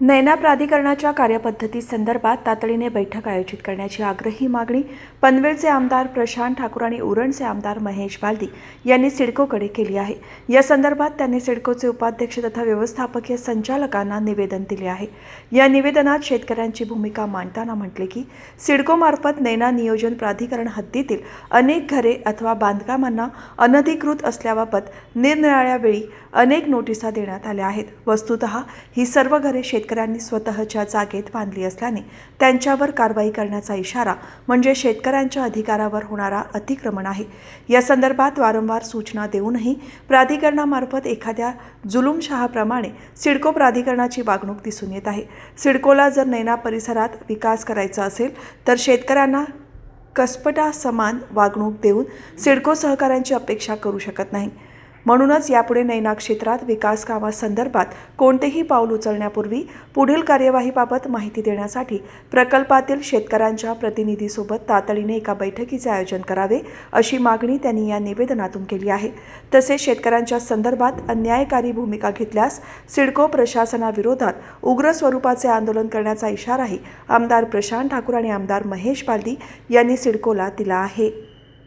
नैना प्राधिकरणाच्या कार्यपद्धती संदर्भात तातडीने बैठक आयोजित करण्याची आग्रही मागणी पनवेलचे आमदार प्रशांत ठाकूर आणि उरणचे आमदार महेश बालदी यांनी सिडकोकडे केली आहे. या संदर्भात त्यांनी सिडकोचे उपाध्यक्ष तथा व्यवस्थापकीय संचालकांना निवेदन दिले आहे. या निवेदनात शेतकऱ्यांची भूमिका मांडताना म्हटले की सिडकोमार्फत नैना नियोजन प्राधिकरण हद्दीतील अनेक घरे अथवा बांधकामांना अनधिकृत असल्याबाबत निरनिराळ्या वेळी अनेक नोटिसा देण्यात आल्या आहेत. वस्तुतः ही सर्व घरे शेत शेतकऱ्यांनी स्वतःच्या जागेत बांधली असल्याने त्यांच्यावर कारवाई करण्याचा इशारा म्हणजे शेतकऱ्यांच्या अधिकारावर होणारा अतिक्रमण आहे. या संदर्भात वारंवार सूचना देऊनही प्राधिकरणामार्फत एखाद्या जुलूमशहाप्रमाणे सिडको प्राधिकरणाची वागणूक दिसून येत आहे. सिडकोला जर नैना परिसरात विकास करायचा असेल तर शेतकऱ्यांना कसपटा समान वागणूक देऊन सिडको सहकाऱ्यांची अपेक्षा करू शकत नाही. म्हणूनच यापुढे नैना क्षेत्रात विकास कामासंदर्भात कोणतेही पाऊल उचलण्यापूर्वी पुढील कार्यवाहीबाबत माहिती देण्यासाठी प्रकल्पातील शेतकऱ्यांच्या प्रतिनिधीसोबत तातडीने एका बैठकीचे आयोजन करावे अशी मागणी त्यांनी या निवेदनातून केली आहे. तसेच शेतकऱ्यांच्या संदर्भात अन्यायकारी भूमिका घेतल्यास सिडको प्रशासनाविरोधात उग्र स्वरूपाचे आंदोलन करण्याचा इशाराही आमदार प्रशांत ठाकूर आणि आमदार महेश बालदी यांनी सिडकोला दिला आहे.